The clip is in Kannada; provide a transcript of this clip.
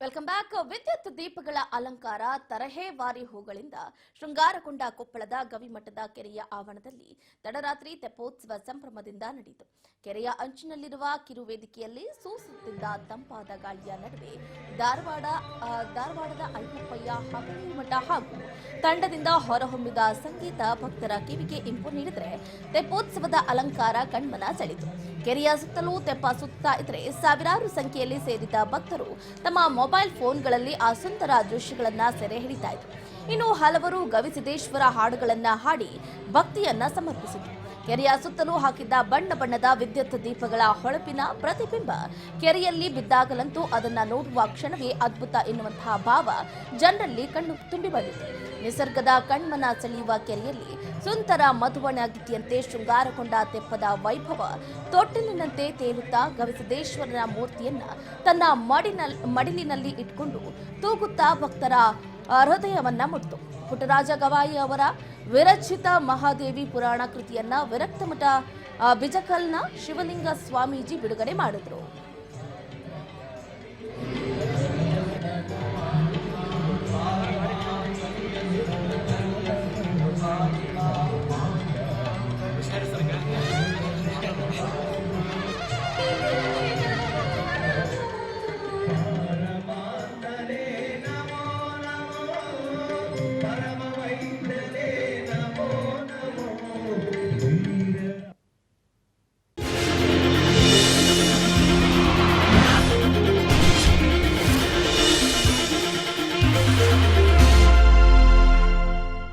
ವೆಲ್ಕಮ್ ಬ್ಯಾಕ್ ವಿದ್ಯುತ್ ದೀಪಗಳ ಅಲಂಕಾರ ತರಹೇವಾರಿ ಹೂಗಳಿಂದ ಶೃಂಗಾರಗೊಂಡ ಕೊಪ್ಪಳದ ಗವಿಮಠದ ಕೆರೆಯ ಆವರಣದಲ್ಲಿ ತಡರಾತ್ರಿ ತೆಪ್ಪೋತ್ಸವ ಸಂಭ್ರಮದಿಂದ ನಡೆಯಿತು. ಕೆರೆಯ ಅಂಚಿನಲ್ಲಿರುವ ಕಿರು ವೇದಿಕೆಯಲ್ಲಿ ಸೂಸುತ್ತಿದ್ದ ತಂಪಾದ ಗಾಳಿಯ ನಡುವೆ ಧಾರವಾಡ ಧಾರವಾಡದ ಅಯ್ಯಪ್ಪಯ್ಯ ಹಗಲಿ ಮಠ ಹಾಗೂ ತಂಡದಿಂದ ಹೊರಹೊಮ್ಮಿದ ಸಂಗೀತ ಭಕ್ತರ ಕಿವಿಗೆ ಇಂಪು ನೀಡಿದರೆ ತೆಪ್ಪೋತ್ಸವದ ಅಲಂಕಾರ ಕಣ್ಮನ ಸೆಳೆಯಿತು. ಕೆರೆಯ ಸುತ್ತಲೂ ತೆಪ್ಪ ಸುತ್ತಾ ಇದ್ರೆ ಸಾವಿರಾರು ಸಂಖ್ಯೆಯಲ್ಲಿ ಸೇರಿದ ಭಕ್ತರು ತಮ್ಮ ಮೊಬೈಲ್ ಫೋನ್ಗಳಲ್ಲಿ ಆ ಸುಂದರ ದೃಶ್ಯಗಳನ್ನ ಸೆರೆ ಹಿಡಿತಾ ಇದ್ರು. ಇನ್ನು ಹಲವರು ಗವಿಸಿದ್ದೇಶ್ವರ ಹಾಡುಗಳನ್ನ ಹಾಡಿ ಭಕ್ತಿಯನ್ನ ಸಮರ್ಪಿಸಿದ್ರು. ಕೆರೆಯ ಸುತ್ತಲೂ ಹಾಕಿದ್ದ ಬಣ್ಣ ಬಣ್ಣದ ವಿದ್ಯುತ್ ದೀಪಗಳ ಹೊಳಪಿನ ಪ್ರತಿಬಿಂಬ ಕೆರೆಯಲ್ಲಿ ಬಿದ್ದಾಗಲಂತೂ ಅದನ್ನ ನೋಡುವ ಕ್ಷಣವೇ ಅದ್ಭುತ ಎನ್ನುವಂತಹ ಭಾವ ಜನರಲ್ಲಿ ಕಣ್ಣು ತುಂಬಿ ಬಂದಿದೆ. ನಿಸರ್ಗದ ಕಣ್ಮನ ಸೆಳೆಯುವ ಕೆರೆಯಲ್ಲಿ ಸುಂದರ ಮಧುವಣಗಿತ್ತಿಯಂತೆ ಶೃಂಗಾರಗೊಂಡ ತೆಪ್ಪದ ವೈಭವ ತೊಟ್ಟಿಲಿನಂತೆ ತೇಲುತ್ತಾ ಗವಿಸಿದ್ದೇಶ್ವರನ ಮೂರ್ತಿಯನ್ನ ತನ್ನ ಮಡಿನ ಮಡಿಲಿನಲ್ಲಿ ಇಟ್ಕೊಂಡು ತೂಗುತ್ತಾ ಭಕ್ತರ ಹೃದಯವನ್ನ ಮುಟ್ಟಿತು ಪುಟ್ಟರಾಜ ಗವಾಯಿ ಅವರ ವಿರಚಿತ ಮಹಾದೇವಿ ಪುರಾಣ ಕೃತಿಯನ್ನ ವಿರಕ್ತಮಠ ಬಿಜಕಲ್ನ ಶಿವಲಿಂಗ ಸ್ವಾಮೀಜಿ ಬಿಡುಗಡೆ ಮಾಡಿದ್ರು.